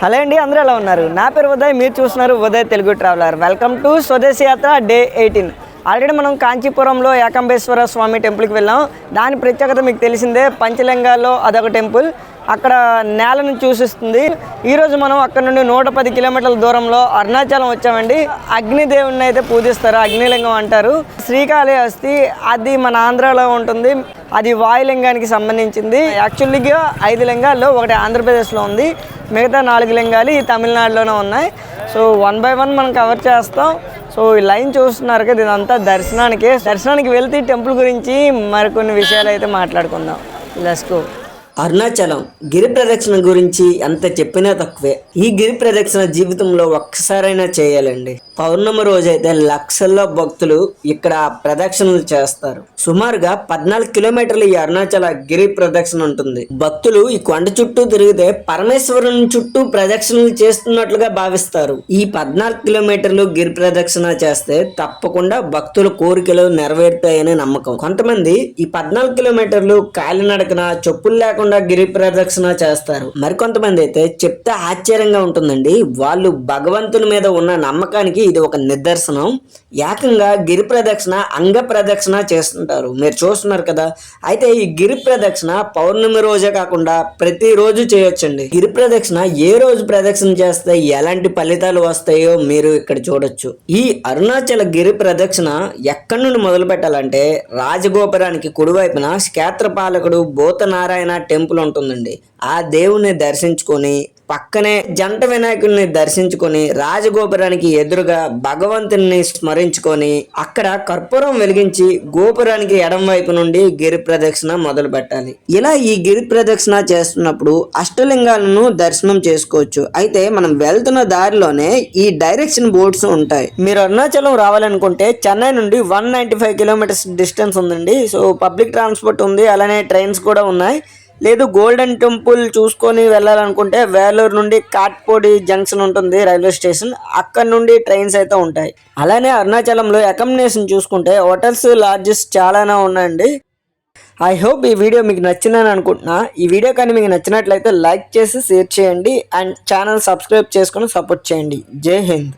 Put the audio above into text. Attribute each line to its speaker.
Speaker 1: Hello అండి అందరూ ఎలా ఉన్నారు? నా పేరు ఉదయ్ మీరు చూస్తున్నారు Uday Telugu traveller. Welcome to స్వదేశీ యాత్ర డే ఎయిటీన్. ఆల్రెడీ మనం కాంచీపురంలో ఏకంబేశ్వర స్వామి టెంపుల్కి వెళ్ళాం. దాని ప్రత్యేకత మీకు తెలిసిందే పంచలింగాల్లో అదొక టెంపుల్. అక్కడ నేలను చూసిస్తుంది. ఈరోజు మనం అక్కడ నుండి నూట పది కిలోమీటర్ల దూరంలో అరుణాచలం వచ్చామండి. అగ్నిదేవుని అయితే పూజిస్తారు అగ్నిలింగం అంటారు. శ్రీకాళహస్తి అది మన ఆంధ్రాలో ఉంటుంది. అది వాయులింగానికి సంబంధించింది. యాక్చువల్గా ఐదు లింగాల్లో ఒకటి ఆంధ్రప్రదేశ్లో ఉంది. మిగతా నాలుగు లింగాలు ఈ తమిళనాడులోనే ఉన్నాయి. సో వన్ బై వన్ మనం కవర్ చేస్తాం. సో ఈ లైన్ చూస్తున్నారు కదా ఇదంతా దర్శనానికి. దర్శనానికి వెళ్తే టెంపుల్ గురించి మరికొన్ని విషయాలు అయితే మాట్లాడుకుందాం లెస్కో
Speaker 2: అరుణాచలం గిరి ప్రదక్షిణ గురించి ఎంత చెప్పినా తక్కువే. ఈ గిరి ప్రదక్షిణ జీవితంలో ఒక్కసారైనా చేయాలండి. పౌర్ణమి రోజైతే లక్షల్లో భక్తులు ఇక్కడ ప్రదక్షిణలు చేస్తారు. సుమారుగా పద్నాలుగు కిలోమీటర్ల ఈ అరుణాచల గిరి ప్రదక్షిణ ఉంటుంది. భక్తులు ఈ కొండ చుట్టూ తిరిగితే పరమేశ్వరుని చుట్టూ ప్రదక్షిణలు చేస్తున్నట్లుగా భావిస్తారు. ఈ పద్నాలుగు కిలోమీటర్లు గిరి ప్రదక్షిణ చేస్తే తప్పకుండా భక్తుల కోరికలు నెరవేరుతాయని నమ్మకం. కొంతమంది ఈ పద్నాలుగు కిలోమీటర్లు కాలినడకన చెప్పులు లేకుండా గిరి ప్రదక్షిణ చేస్తారు. మరికొంతమంది అయితే చెప్తే ఆశ్చర్యంగా ఉంటుందండి. వాళ్ళు భగవంతుని మీద ఉన్న నమ్మకానికి ఇది ఒక నిదర్శనం. ఏకంగా గిరి ప్రదక్షిణ అంగ ప్రదక్షిణ చేస్తుంటారు. మీరు చూస్తున్నారు కదా. అయితే ఈ గిరి ప్రదక్షిణ పౌర్ణమి రోజే కాకుండా ప్రతిరోజు చేయొచ్చండి. గిరి ప్రదక్షిణ ఏ రోజు ప్రదక్షిణ చేస్తే ఎలాంటి ఫలితాలు వస్తాయో మీరు ఇక్కడ చూడొచ్చు. ఈ అరుణాచల గిరి ప్రదక్షిణ ఎక్కడి నుండి మొదలు పెట్టాలంటే రాజగోపురానికి కుడివైపున క్షేత్రపాలకుడు భూతనారాయణ టెంపుల్ టెంపుల్ ఉంటుందండి. ఆ దేవుణ్ణి దర్శించుకొని పక్కనే జంట వినాయకుడిని దర్శించుకొని రాజగోపురానికి ఎదురుగా భగవంతుని స్మరించుకొని అక్కడ కర్పూరం వెలిగించి గోపురానికి ఎడం వైపు నుండి గిరి ప్రదక్షిణ మొదలు పెట్టాలి. ఇలా ఈ గిరి ప్రదక్షిణ చేస్తున్నప్పుడు అష్టలింగాలను దర్శనం చేసుకోవచ్చు. అయితే మనం వెళ్తున్న దారిలోనే ఈ డైరెక్షన్ బోర్డ్స్ ఉంటాయి. మీరు అరుణాచలం రావాలనుకుంటే చెన్నై నుండి one ninety five kilometres distance ఉందండి. సో పబ్లిక్ ట్రాన్స్పోర్ట్ ఉంది. అలానే ట్రైన్స్ కూడా ఉన్నాయి. లేదు గోల్డెన్ టెంపుల్ చూసుకొని వెళ్ళాలనుకుంటే వేలూరు నుండి కాట్పోడి జంక్షన్ ఉంటుంది రైల్వే స్టేషన్. అక్కడ నుండి ట్రైన్స్ అయితే ఉంటాయి. అలానే అరుణాచలంలో అకామిడేషన్ చూసుకుంటే హోటల్స్ లాడ్జెస్ చాలానే ఉన్నాయండి. ఐ హోప్ ఈ వీడియో మీకు నచ్చిందని అనుకుంటున్నా. ఈ వీడియో కానీ మీకు నచ్చినట్లయితే లైక్ చేసి షేర్ చేయండి. అండ్ ఛానల్ సబ్స్క్రైబ్ చేసుకొని సపోర్ట్ చేయండి. జై హింద్